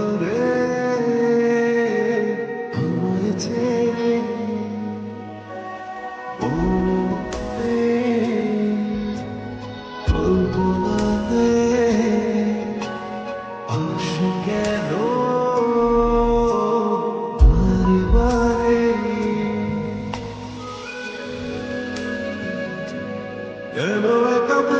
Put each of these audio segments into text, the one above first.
দূরে আমায় ছেড়ে কল্পনাতে আসে গেল Hello,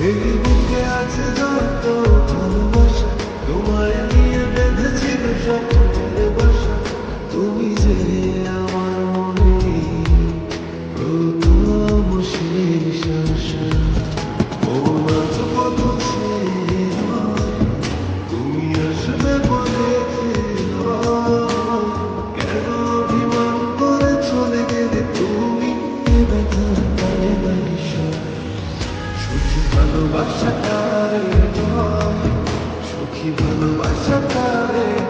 এই বুকে আছে যত ভালোবাসা তোমায় ভালোবাসা তারে সুখী ভালোবাসা তারে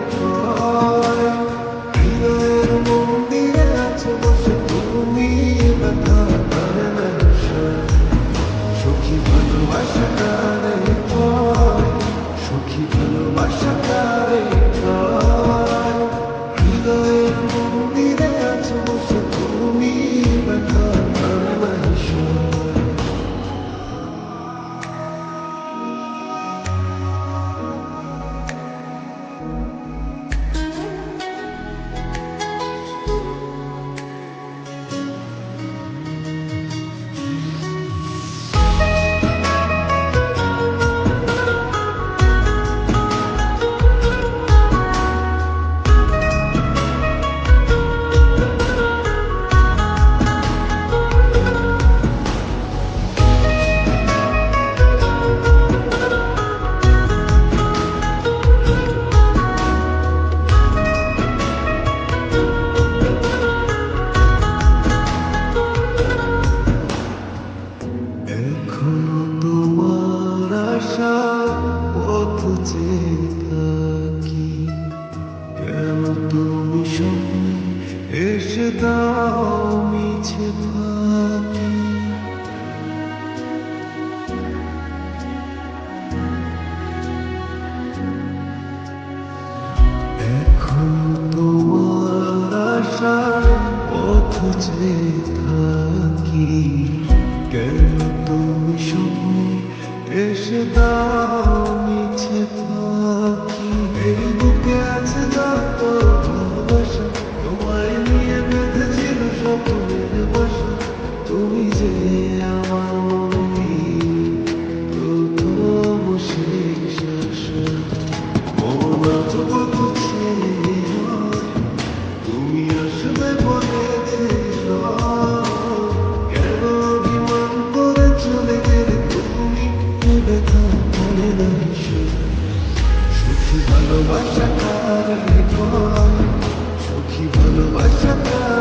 থাকি কেন তুমি সঙ্গে এসে দাও মিছে থাকি এখন তোমার আশার পথ যে থাকি কেন তুমি সঙ্গে এসে দাও ভালোবাসা কার সখী ভালোবাসা কার